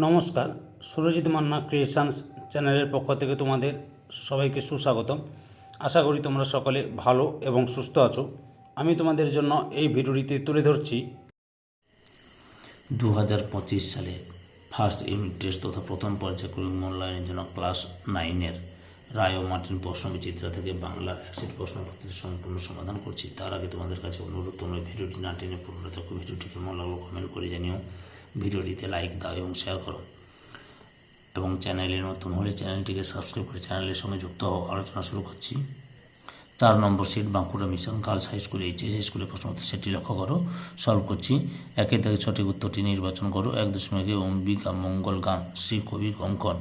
নমস্কার, সুরজিৎ মান্না ক্রিয়েশনস চ্যানেলের পক্ষ থেকে তোমাদের সবাইকে সুস্বাগতম। আশা করি তোমরা সকলে ভালো এবং সুস্থ আছো। আমি তোমাদের জন্য এই ভিডিওটিতে তুলে ধরছি দু হাজার পঁচিশ সালে ফার্স্ট ইউনিট টেস্ট তথা প্রথম পর্যায়ক্রমিক মূল্যায়নের জন্য ক্লাস নাইনের রায় ও মার্টিন প্রশ্ন বিচিত্রা থেকে বাংলার একশিট প্রশ্নপত্রের সম্পূর্ণ সমাধান করছি। তার আগে তোমাদের কাছে অনুরোধ, তোমরা ভিডিওটি না টেনে পূর্ণ থাকো ভিডিওটি লাগল কমেন্ট করে জানিও। ভিডিওটিতে লাইক দাও এবং শেয়ার করো। এবং চ্যানেলে নতুন হলে চ্যানেলটিকে সাবস্ক্রাইব করে চ্যানেলের সঙ্গে যুক্ত হও। আলোচনা শুরু করছি। চার নম্বর seat Bankura mission girls high school HS স্কুলের প্রশ্নপত্র সেটি লক্ষ্য করো। সলভ করছি। একের থেকে সঠিক উত্তরটি নির্বাচন করো। এক দশমিকে অম্বিকা মঙ্গল গান। শ্রী কবি কঙ্কন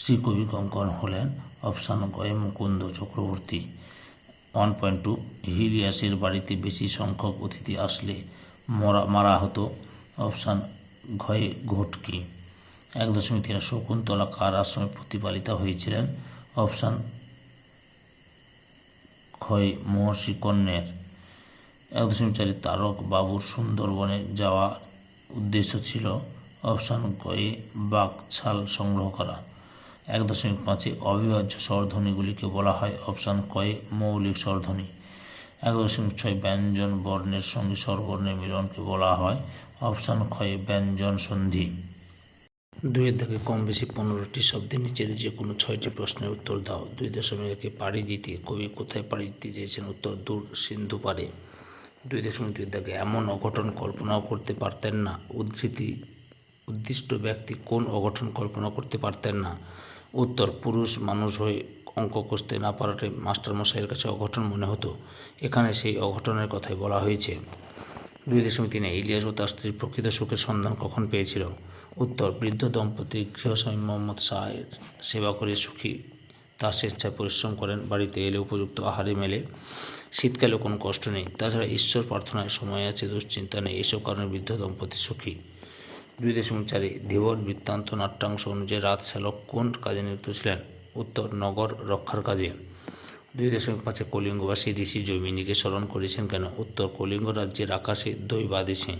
শ্রী কবি কঙ্কন হলেন অপশান গয়ে Mukunda Chakraborty. One point two হিলিয়াসের বাড়িতে বেশি সংখ্যক অতিথি আসলে মরা, মারা হতো। অপশান ঘয়ে ঘটকি। এক দশমিক তিন শকুন্তলা কার আশ্রমে প্রতিপালিত হয়েছিলেন অপশান ক্ষয় মহর্ষি কন্যের। এক দশমিক চারি তারক বাবুর সুন্দরবনে যাওয়ার উদ্দেশ্য ছিল অপশান কয়ে বাঘ ছাল সংগ্রহ করা। এক দশমিক পাঁচে অবিভাজ্য স্বরধ্বনিগুলিকে বলা হয় অপশান কয়ে মৌলিক স্বরধ্বনি। এক দশমিক ছয় ব্যঞ্জন বর্ণের সঙ্গে স্বরবর্ণের মিলনকে বলা হয় অপশান ক্ষয়ে, ব্যঞ্জন সন্ধি। দুইয়ের দাগে কম বেশি পনেরোটি শব্দের নিচের যে কোনো ছয়টি প্রশ্নের উত্তর দাও। দুই দশমিক একে পাড়ি দিতে, কবি কোথায় পাড়ি দিতে চেয়েছেন উত্তর, দূর সিন্ধু পারে দুই দশমিক দুই দাগে এমন অঘটন কল্পনাও করতে পারতেন না। উদ্ধৃতি, উদ্দিষ্ট ব্যক্তি কোন অঘটন কল্পনা করতে পারতেন না? উত্তর, পুরুষ মানুষ হয়ে অঙ্ক কষতে না পারাটাই মাস্টারমশাইয়ের কাছে অঘটন মনে হতো। এখানে সেই অঘটনের কথাই বলা হয়েছে। দুই দশমিক তিনে ইলিয়াস ও তার স্ত্রীর প্রকৃত সুখের সন্ধান কখন পেয়েছিল? উত্তর, বৃদ্ধ দম্পতি গৃহস্বামী মোহাম্মদ শাহের সেবা করে সুখী। তার স্বেচ্ছায় পরিশ্রম করেন, বাড়িতে এলে উপযুক্ত আহারে মেলে। শীতকালে কোনো কষ্ট নেই। তাছাড়া ঈশ্বর প্রার্থনায় সময় আছে, দুশ্চিন্তা নেই। এসব কারণে বৃদ্ধ দম্পতি সুখী। দুই দশমিক চারে ধীবর বৃত্তান্ত নাট্যাংশ অনুযায়ী রাত শ্যালক কোন কাজে নিযুক্ত ছিলেন? উত্তর, নগর রক্ষার কাজে। দুই দশমিক পাঁচে কলিঙ্গবাসী ঋষি জৈমিনীকে স্মরণ করেছেন কেন? উত্তর, কলিঙ্গ রাজ্যের আকাশে দৈবাদেশে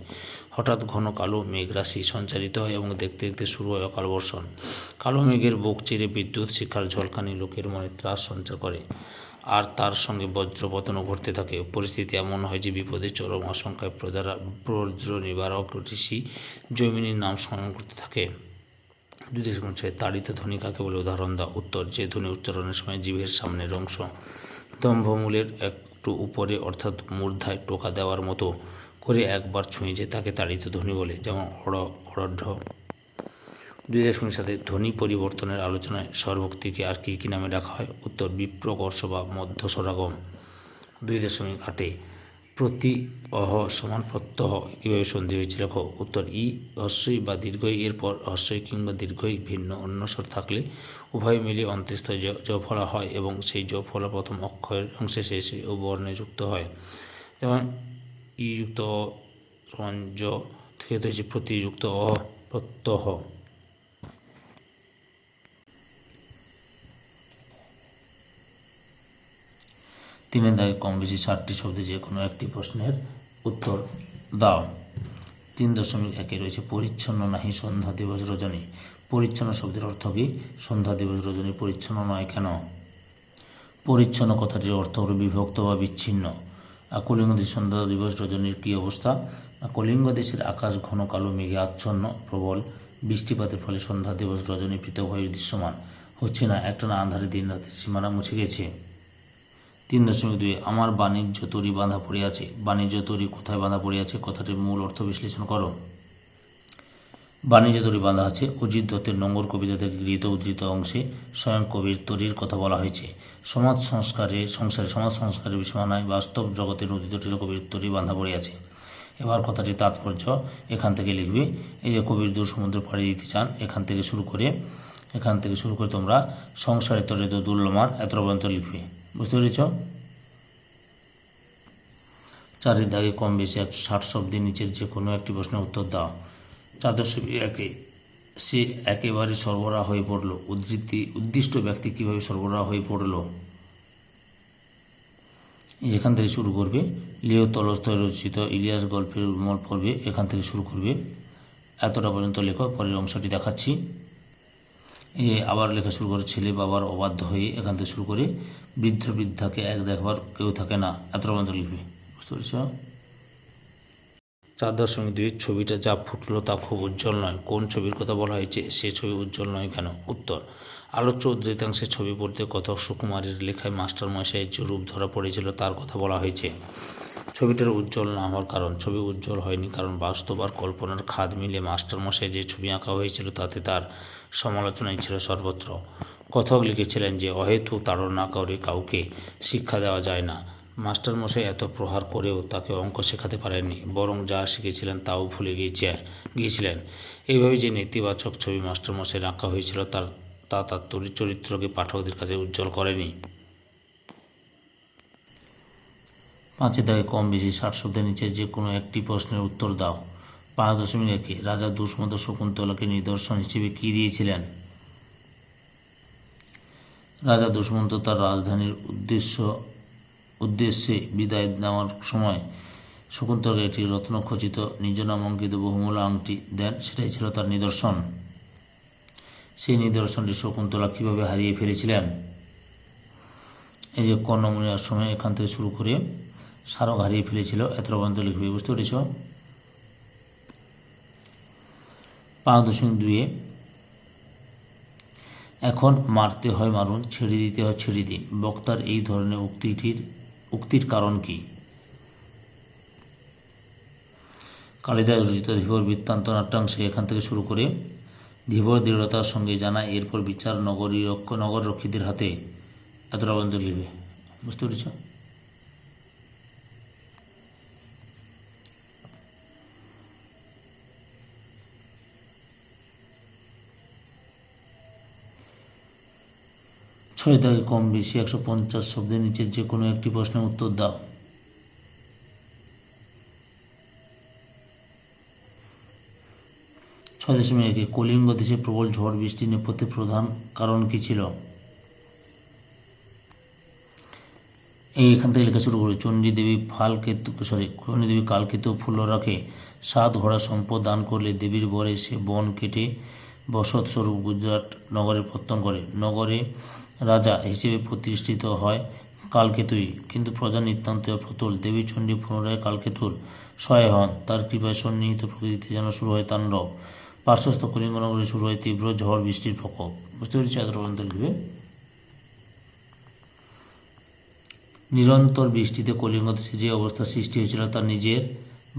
হঠাৎ ঘন কালো মেঘ রাশি সঞ্চারিত হয় এবং দেখতে দেখতে শুরু হয় অকাল বর্ষণ। কালো মেঘের বুক চিরে বিদ্যুৎ শিখার ঝলকানি লোকের মনে ত্রাস সঞ্চার করে। আর তার সঙ্গে বজ্রপতনও ঘটতে থাকে। পরিস্থিতি এমন হয় যে বিপদে চরম আশঙ্কায় প্রজারা বজ্র নিবারক ঋষি জৈমিনীর নাম স্মরণ করতে থাকে। দশমিক ছয় তাড়িত ধ্বনি কাকে বলে? উদাহরণ দাও। উত্তর, যে ধ্বনি উচ্চারণের সময় জিভের সামনের অংশ দম্ভমূলের একটু উপরে অর্থাৎ মূর্ধায় টোকা দেওয়ার মতো করে একবার ছুঁয়ে যে তাকে তাড়িত ধ্বনি বলে, যেমন অড় অড়ঢ দুই দশমিক সাথে ধ্বনি পরিবর্তনের আলোচনায় স্বরভক্তিকে আর কী কী নামে রাখা হয়? উত্তর, বিপ্রকর্ষ বা মধ্য স্বরাগম দুই দশমিক আটে প্রতি অহ সমান প্রত্যহ কীভাবে সন্ধি হয়েছে লেখো উত্তর, ই হস্যই বা দীর্ঘই এরপর হস্যই কিংবা দীর্ঘই ভিন্ন অন্য স্বর থাকলে উভয় মিলে অন্ত্যেস্থ জ জ ফলা হয় এবং সেই জ ফলা প্রথম অক্ষরের অংশে শেষে ও বর্ণে যুক্ত হয়। যেমন, ই যুক্ত সমান জ থেকে হয়েছে প্রতিযুক্ত অ, প্রত্যহ। তিনের দাগে কম বেশি ষাটটি শব্দে যে কোনো একটি প্রশ্নের উত্তর দাও। তিন দশমিক একে রয়েছে পরিচ্ছন্ন নাহি সন্ধ্যা দিবস রজনী। পরিচ্ছন্ন শব্দের অর্থ কি? সন্ধ্যা দিবস রজনী পরিচ্ছন্ন নয় কেন? পরিচ্ছন্ন কথাটির অর্থ হল বিভক্ত বা বিচ্ছিন্ন। আর কলিঙ্গ দেশের সন্ধ্যা দিবস রজনীর কী অবস্থা? কলিঙ্গ দেশের আকাশ ঘন কালো মেঘে আচ্ছন্ন, প্রবল বৃষ্টিপাতের ফলে সন্ধ্যা দিবস রজনী পৃথক হয়ে দৃশ্যমান। হচ্ছে না একটা না আন্ধারে দিন রাতের সীমানা মুছে গেছে। তিন দশমিক দুই, আমার বাণিজ্য তরি বাঁধা পড়ে আছে। বাণিজ্য তরি কোথায় বাঁধা পড়ে আছে? কথাটির মূল অর্থ বিশ্লেষণ করো। বাণিজ্য তরি বাঁধা আছে অজিত দত্তের নোংর কবিতা থেকে গৃহীত উদ্ধৃত অংশে স্বয়ং কবির তরির কথা বলা হয়েছে। সমাজ সংস্কারে, সংসারে, সমাজ সংস্কারের সীমানায় বাস্তব জগতের উদিতটির কবির তরি বাঁধা পড়ে আছে। এবার কথাটির তাৎপর্য এখান থেকে লিখবে। এই যে কবির দূর সমুদ্র পাড়ি দিতে চান, এখান থেকে শুরু করে, এখান থেকে শুরু করে তোমরা সংসারে তরিত দুর্লমান এত পর্যন্ত লিখবে। বুঝতে পেরেছ? চারের দাগে কম বেশি এক ষাট শব্দের নিচের যে কোনো একটি প্রশ্নের উত্তর দাও। চার দশমিক একে, সে একেবারে সরবরাহ হয়ে পড়ল। উদ্ধৃতি, উদ্দিষ্ট ব্যক্তি কীভাবে সরবরাহ হয়ে পড়ল? এখান থেকে শুরু করবে? লিও তলস্তয় রচিত ইলিয়াস গল্পের মূল পর্বে এখান থেকে শুরু করবে। এতটা পর্যন্ত লেখো, পরের অংশটি দেখাচ্ছি। আবার লেখা শুরু করে, ছেলে বাবার অবাধ্য হয়ে এখান থেকে শুরু করে বৃদ্ধ বৃদ্ধাকে এক দেখবার কেউ থাকে না। এত পর্যন্ত লিখবে বুঝতে পেরেছ? চার দশমিক দুই, ছবিটা যা ফুটলো তা খুব উজ্জ্বল নয়। কোন ছবির কথা বলা হয়েছে? সে ছবি উজ্জ্বল নয় কেন? উত্তর, আলোচ্য উদ্ধৃতাংশে ছবি পড়তে কথক সুকুমারের লেখায় মাস্টার মশাইয়ের যে রূপ ধরা পড়েছিল তার কথা বলা হয়েছে। ছবিটার উজ্জ্বল না হওয়ার কারণ? ছবি উজ্জ্বল হয়নি কারণ বাস্তব আর কল্পনার খাদ মিলে মাস্টার মশাই যে ছবি আঁকা হয়েছিল তাতে তার সমালোচনাই ছিল সর্বত্র। কথক লিখেছিলেন যে, অহেতু তাড়না করে কাউকে শিক্ষা দেওয়া যায় না। মাস্টারমশাই এত প্রহার করেও তাকে অঙ্ক শেখাতে পারেননি। বরং যা শিখেছিলেন তাও ভুলে গিয়েছে, গিয়েছিলেন। এইভাবে যে নেতিবাচক ছবি মাস্টারমশাই আঁকা হয়েছিল, তার, তা তার তরি- চরিত্রকে পাঠকদের কাছে উজ্জ্বল করেনি। পাঁচের দাগে কম বেশি ষাট শব্দের নিচে যে কোনো একটি প্রশ্নের উত্তর দাও। পাঁচ দশমিক একে রাজা দুষ্মন্ত শকুন্তলাকে নিদর্শন হিসেবে কী দিয়েছিলেন? রাজা দুষ্মন্ত তার রাজধানীর উদ্দেশ্য, উদ্দেশ্যে বিদায় নেওয়ার সময় শকুন্তলাকে একটি রত্নখচিত নিজ নাম অঙ্কিত বহুমূল্য আংটি দেন, সেটাই ছিল তার নিদর্শন। সেই নিদর্শনটি শকুন্তলা কীভাবে হারিয়ে ফেলেছিলেন? এই যে কর্ণমূলী আশ্রমে এখান থেকে শুরু করে স্মারক হারিয়ে ফেলেছিল, এত পর্যন্ত লিখবে, বুঝতে পেরেছ? পাঁচ দশমিক দুয়ে। এখন মারতে হয় মারুন, ছেড়ে দিতে হয় ছেড়ে দিন। বক্তার এই ধরনের উক্তিটির, উক্তির কারণ কি? কালিদাস রচিত ধীবর বৃত্তান্ত নাট্যাংশে এখান থেকে শুরু করে ধীবর দৃঢ়তার সঙ্গে জানা এরপর বিচার নগরী রক্ষ নগররক্ষীদের হাতে। এতটা পর্যন্ত লিখবে। বুঝতে পেরেছ? ছয় দাগে কম বেশি একশো পঞ্চাশ শব্দের নিচে যে কোনো একটি প্রশ্নের উত্তর দাও। ছয় দশমিক একে কলিঙ্গ দেশে প্রবল ঝড় বৃষ্টি নেপথ্যে প্রধান কারণ কি ছিল? এই এখান থেকে লেখা শুরু করে। চণ্ডী দেবী ফাল কেতু সরি চণ্ডী দেবী কালকেতু ফুল রাখে, সাত ঘোড়া সম্পদ দান করলে দেবীর বরে সে বন কেটে বসত স্বরূপ গুজরাট নগরে প্রত্যান করে। নগরে রাজা হিসেবে প্রতিষ্ঠিত হয় কালকেতুই। কিন্তু প্রজা নিতান্ত প্রতুল দেবী চণ্ডী পুনরায় কালকেতুর সহায় হন। তার কৃপায় সন্নিহিত প্রকৃতিতে যেন শুরু হয় তাণ্ডব। পার্শ্বস্থ কলিঙ্গনগরে শুরু হয় তীব্র ঝড় বৃষ্টির প্রকোপ। বুঝতে পেরেছি পর্যন্ত নিরন্তর বৃষ্টিতে কলিঙ্গ দেশে যে অবস্থা সৃষ্টি হয়েছিল তার নিজের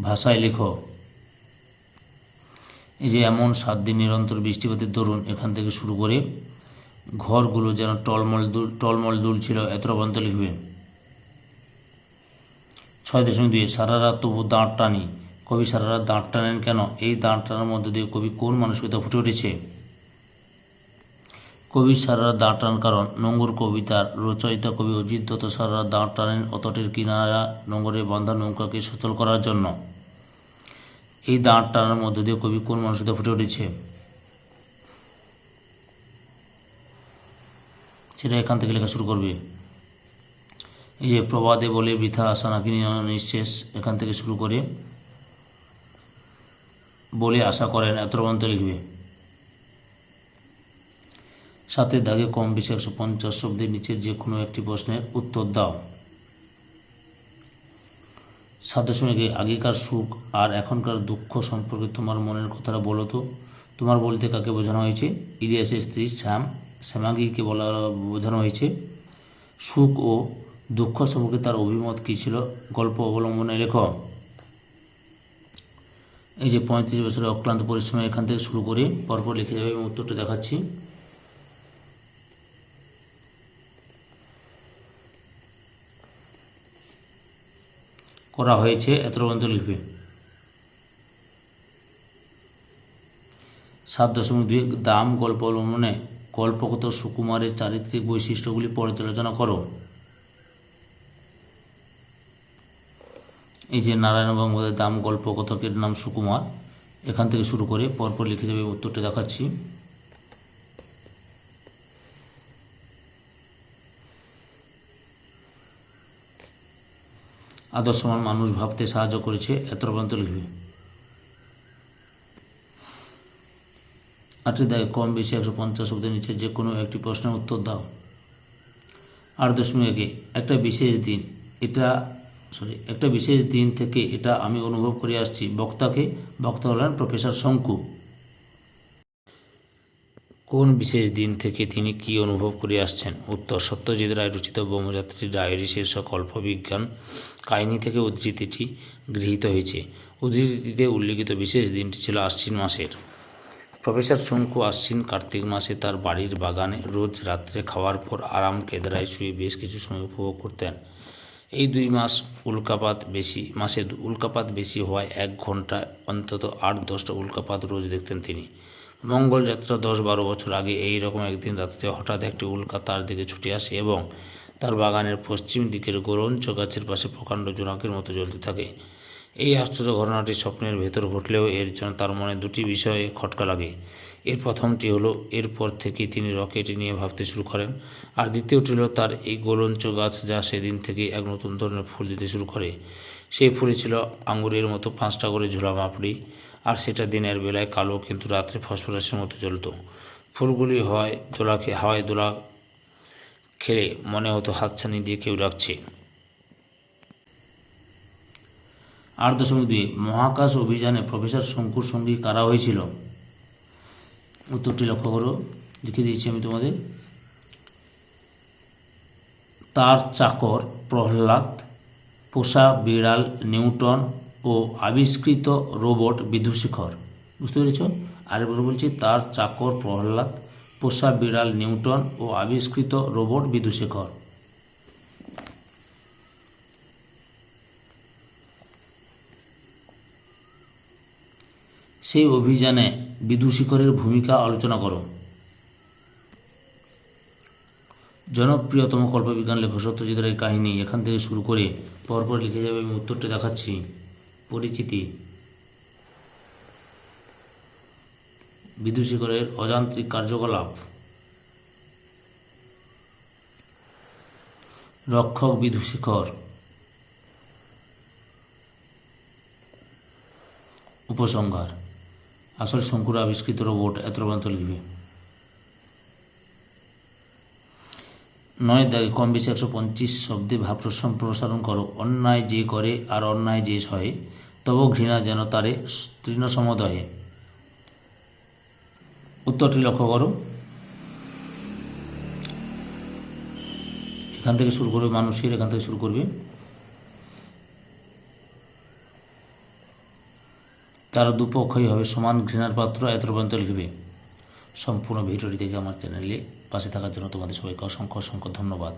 ভাষায় লেখো। এই যে এমন সাত দিন নিরন্তর বৃষ্টিপাতের দরুন এখান থেকে শুরু করে ঘরগুলো যেন টলমল দুল টলমল দুল ছিল এত পর্যন্ত লিখবে। ছয় দশমিক দুই, সারা রাত তবু দাঁড় টানি। কবি সারা রাত দাঁড় টানেন কেন? এই দাঁড় টানার মধ্যে দিয়ে কবি কোন মানসিকতা ফুটে উঠেছে? কবি সারা রাত দাঁড় টানার কারণ নোঙ্গর কবিতার রচয়িতা কবি অজিত দত্ত সারা রাত দাঁড় টানেন অতটের কিনারা নোঙ্গরে বাঁধা নৌকাকে সচল করার জন্য। এই দাঁড় টানার মধ্যে দিয়ে কবি কোন মানসিকতা ফুটে উঠেছে? সেটা এখান থেকে লেখা শুরু করবে। এই যে প্রবাদে বলে বৃথা আশা নাকি নিঃশেষ, এখান থেকে শুরু করে বলে আশা করেন, এত পর্যন্ত লিখবে। সাথে দাগে কম বেশি একশো পঞ্চাশ শব্দের নিচের যে কোনো একটি প্রশ্নের উত্তর দাও। সাত দশমিক আগেকার সুখ আর এখনকার দুঃখ সম্পর্কে তোমার মনের কথাটা বলো তো। তোমার বলতে কাকে বোঝানো হয়েছে? ইলিয়াসের স্ত্রী শ্যাম। শ্যামাগিকে বলা বোঝানো হয়েছে, সুখ ও দুঃখ সম্পর্কে তার অভিমত কী ছিল? গল্প অবলম্বনে লেখ। এই যে পঁয়ত্রিশ বছরের অক্লান্ত পরিশ্রম এখান থেকে শুরু করে পরপর লিখে যাবে এবং উত্তরটা দেখাচ্ছি। করা হয়েছে এত পর্যন্ত লিখবে। সাত দশমিক দুই দাম গল্প অবলম্বনে গল্পগত সুকুমারের চারিত্রিক বৈশিষ্ট্যগুলি পর্যালোচনা করো। এই যে নারায়ণ গঙ্গোদের দাম গল্পকথকের নাম সুকুমার, এখান থেকে শুরু করে পরপর লিখে যাবে উত্তরটা দেখাচ্ছি। আদর্শমান মানুষ ভাবতে সাহায্য করেছে এত পর্যন্ত লিখবে। আটের দাগে কম বেশি একশো পঞ্চাশ শব্দের নিচে যে কোনো একটি প্রশ্নের উত্তর দাও। আট দশমিক একে, একটা বিশেষ দিন, এটা সরি একটা বিশেষ দিন থেকে এটা আমি অনুভব করে আসছি, বক্তাকে, বক্তা হলেন প্রফেসর শঙ্কু। কোন বিশেষ দিন থেকে তিনি কি অনুভব করে আসছেন? উত্তর, সত্যজিৎ রায় রচিত ব্রহ্মযাত্রী ডায়েরি শীর্ষক অল্প বিজ্ঞান কাহিনী থেকে উদ্ধৃতিটি গৃহীত হয়েছে। উদ্ধৃতিতে উল্লিখিত বিশেষ দিনটি ছিল আশ্বিন মাসের। প্রফেসর শঙ্কু আশ্বিন কার্তিক মাসে তার বাড়ির বাগানে। রোজ রাত্রে খাওয়ার পর আরাম কেদরায় শুয়ে বেশ কিছু সময় উপভোগ করতেন। এই দুই মাস উল্কাপাত বেশি, মাসে উল্কাপাত বেশি হওয়ায় এক ঘণ্টা অন্তত আট, দশটা উল্কাপাত রোজ দেখতেন তিনি। মঙ্গল যাত্রা দশ, বারো বছর আগে এই রকম একদিন রাত্রে হঠাৎ একটি উল্কা তার দিকে ছুটে আসে এবং তার বাগানের পশ্চিম দিকের গোরঞ্চ গাছের পাশে প্রকাণ্ড জোনাকের মতো জ্বলতে থাকে। এই আশ্চর্য ঘটনাটি স্বপ্নের ভেতর ঘটলেও এর জন্য তার মনে দুটি বিষয়ে খটকা লাগে। এর প্রথমটি হলো, এরপর থেকে তিনি রকেট নিয়ে ভাবতে শুরু করেন। আর দ্বিতীয়টি হলো, তার এই গোলঞ্চ গাছ যা সেদিন থেকে এক নতুন ধরনের ফুল দিতে শুরু করে। সেই ফুলে ছিল আঙুরের মতো পাঁচটা করে ঝোলা মাপড়ি, আর সেটা দিনের বেলায় কালো কিন্তু রাত্রে ফসফরাসের মতো জ্বলতো। ফুলগুলি হয় দোলাকে হাওয়ায় দোলা খেলে মনে হতো হাতছানি দিয়ে কেউ ডাকছে। আট দশমিক দুই, মহাকাশ অভিযানে প্রফেসর শঙ্কুর সঙ্গে কারা হয়েছিল? উত্তরটি লক্ষ্য করো, লিখে দিয়েছি আমি তোমাদের। তার চাকর প্রহ্লাদ, পোষা বিড়াল নিউটন ও আবিষ্কৃত রোবট বিধুশেখর। বুঝতে পেরেছ? আরেকবার বলছি, তার চাকর প্রহ্লাদ, পোষা বিড়াল নিউটন ও আবিষ্কৃত রোবট বিধুশেখর। সেই অভিযানে বিদুশিখরের ভূমিকা আলোচনা করো। জনপ্রিয়তম কল্পবিজ্ঞান লেখক সত্যজিৎ রায়ের কাহিনী এখান থেকে শুরু করে পরপর লিখে যাবে আমি উত্তরটা দেখাচ্ছি। পরিচিতি। বিদুশিখরের অযান্ত্রিক কার্যকলাপ। রক্ষক বিদুশিখর উপসংহার। আসল শঙ্কুর আবিষ্কৃত রোবট এত পর্যন্ত লিখবে? নয় দাগে কম বেশি একশো পঁচিশ শব্দে ভাব সম্প্রসারণ করো। অন্যায় যে করে আর অন্যায় যে সহে, তব ঘৃণা যেন তারে তৃণ সমদয়ে। উত্তরটি লক্ষ্য করো। এখান থেকে শুরু করবে মানুষের, এখান থেকে শুরু করবে তার দুপক্ষই হবে সমান ঘৃণার পাত্র, এত পর্যন্ত লিখবে। সম্পূর্ণ ভিডিওটি দেখে আমার চ্যানেলে পাশে থাকার জন্য তোমাদের সবাইকে অসংখ্য অসংখ্য ধন্যবাদ।